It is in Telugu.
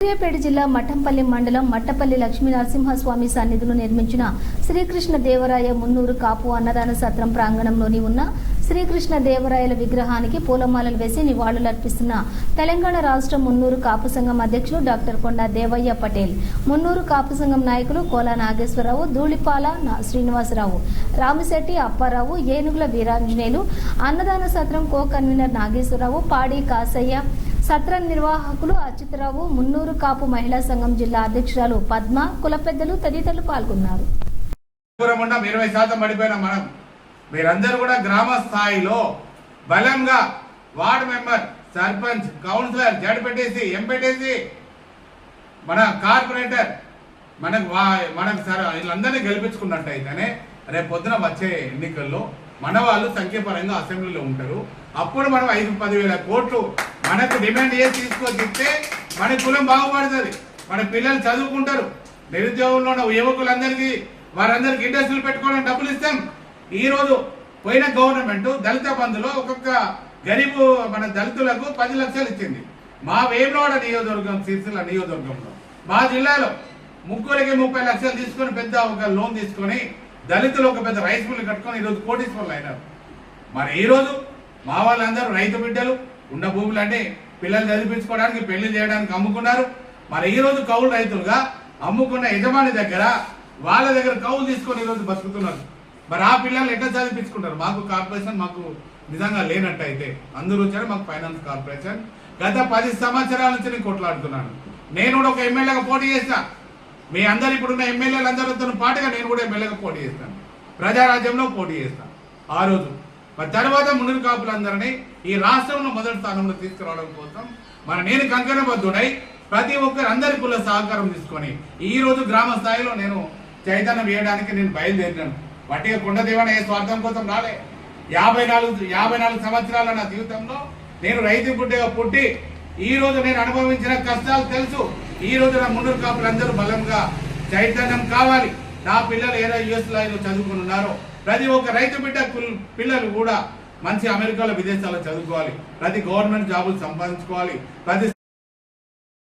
సూర్యాపేట జిల్లా మఠంపల్లి మండలం మట్టపల్లి లక్ష్మీ నరసింహస్వామి సన్నిధిలో నిర్మించిన శ్రీకృష్ణ దేవరాయ మున్నూరు కాపు అన్నదాన సత్రం ప్రాంగణంలోని ఉన్న శ్రీకృష్ణ దేవరాయల విగ్రహానికి పూలమాలలు వేసి నివాళులర్పిస్తున్న తెలంగాణ రాష్ట్ర మున్నూరు కాపు సంఘం అధ్యక్షులు డాక్టర్ కొండ దేవయ్య పటేల్ మున్నూరు కాపు సంఘం నాయకులు కోలా నాగేశ్వరరావు ధూళిపాల నా- శ్రీనివాసరావు రామిశెట్టి అప్పారావు ఏనుగుల వీరాంజనేయులు అన్నదాన సత్రం కో కన్వీనర్ నాగేశ్వరరావు పాడి కాసయ్య సత్ర నిర్వాహకులు అచ్యుతరావు మున్నూరు కాపు మహిళా సంఘం జిల్లా అధ్యక్షురాలు పద్మ కుల పెద్దలు తదితరులు పాల్గొన్నారు. దూరం ఇరవై శాతం పడిపోయిన మనం. మీరందరూ కూడా గ్రామ స్థాయిలో బలంగా ward member sarpanch councillor Z పెట్టేసి ఎం పెట్టేసి మన కార్పొరేటర్ మనకు మనకు సర వీళ్ళందరినీ గెలిపించుకున్నట్టయితేనే రేపు పొద్దున వచ్చే ఎన్నికల్లో మన వాళ్ళు సంఖ్యాపరంగా అసెంబ్లీలో ఉంటారు. అప్పుడు మనం ఐదు పదివేల కోట్లు మనకు డిమాండ్ చేసి తీసుకొచ్చిస్తే మన కులం బాగుపడుతుంది. మన పిల్లలు చదువుకుంటారు. నిరుద్యోగంలో ఉన్న యువకులందరికీ వారందరికీ ఇండస్ట్రీలు పెట్టుకోవడానికి డబ్బులు ఇస్తాం. ఈరోజు పోయిన గవర్నమెంట్ దళిత బంధులో ఒక్కొక్క గరీబు మన దళితులకు పది లక్షలు ఇచ్చింది. మా వేమనోడ నియోజకవర్గం సిరిసిల్ల నియోజకవర్గంలో. మా జిల్లాలో ముగ్గురికి ముప్పై లక్షలు తీసుకొని పెద్ద ఒక లోన్ తీసుకొని దళితులు ఒక పెద్ద రైస్ మిల్లు కట్టుకొని ఈరోజు కోటీశ్వర్లు అయినారు. మరి ఈరోజు మా వాళ్ళందరూ రైతు బిడ్డలు ఉన్న భూములు అంటే పిల్లలు చదివించుకోవడానికి పెళ్ళి చేయడానికి అమ్ముకున్నారు. మరి ఈ రోజు కౌలు రైతులుగా అమ్ముకున్న యజమాని దగ్గర వాళ్ళ దగ్గర కౌలు తీసుకొని ఈరోజు బతుకుతున్నారు. మరి ఆ పిల్లలు ఎట్లా చదివించుకుంటారు? మాకు కార్పొరేషన్ మాకు నిజంగా లేనట్టయితే అందరూ వచ్చారు మాకు ఫైనాన్స్ కార్పొరేషన్. గత పది సంవత్సరాల నుంచి నేను కొట్లాడుతున్నాను. నేను కూడా ఒక ఎమ్మెల్యేగా పోటీ చేసిన మీ అందరు ఇప్పుడున్న ఎమ్మెల్యేలు అందరితో పాటుగా నేను కూడా ఎమ్మెల్యేగా పోటీ చేస్తాను. ప్రజారాజ్యంలో పోటీ చేస్తాను. ఆ రోజు మరి తర్వాత మునురు కాపులందరినీ ఈ రాష్ట్రంలో మొదటి స్థానంలో తీసుకురావడం కోసం మరి నేను కంకణబద్ధుడై ప్రతి ఒక్కరు అందరి కుల సహకారం తీసుకొని ఈ రోజు గ్రామ స్థాయిలో నేను చైతన్యం వేయడానికి నేను బయలుదేరినాను. వట్టిగా కుండదేవన ఏ స్వార్థం కోసం రాలే. యాభై నాలుగు యాభై నాలుగు సంవత్సరాల నా జీవితంలో నేను రైతు పుట్టిగా పుట్టి ఈ రోజు నేను అనుభవించిన కష్టాలు తెలుసు. ఈ రోజు నా మున్నూరు కాపులందరూ బలంగా చైతన్యం కావాలి. నా పిల్లలు ఏదో యుఎస్లో లో చదువుకుని ఉన్నారో ప్రతి ఒక్క రైతు బిడ్డ పిల్లలు కూడా మంచి అమెరికాలో విదేశాల్లో చదువుకోవాలి. ప్రతి గవర్నమెంట్ జాబులు సంపాదించుకోవాలి. ప్రతి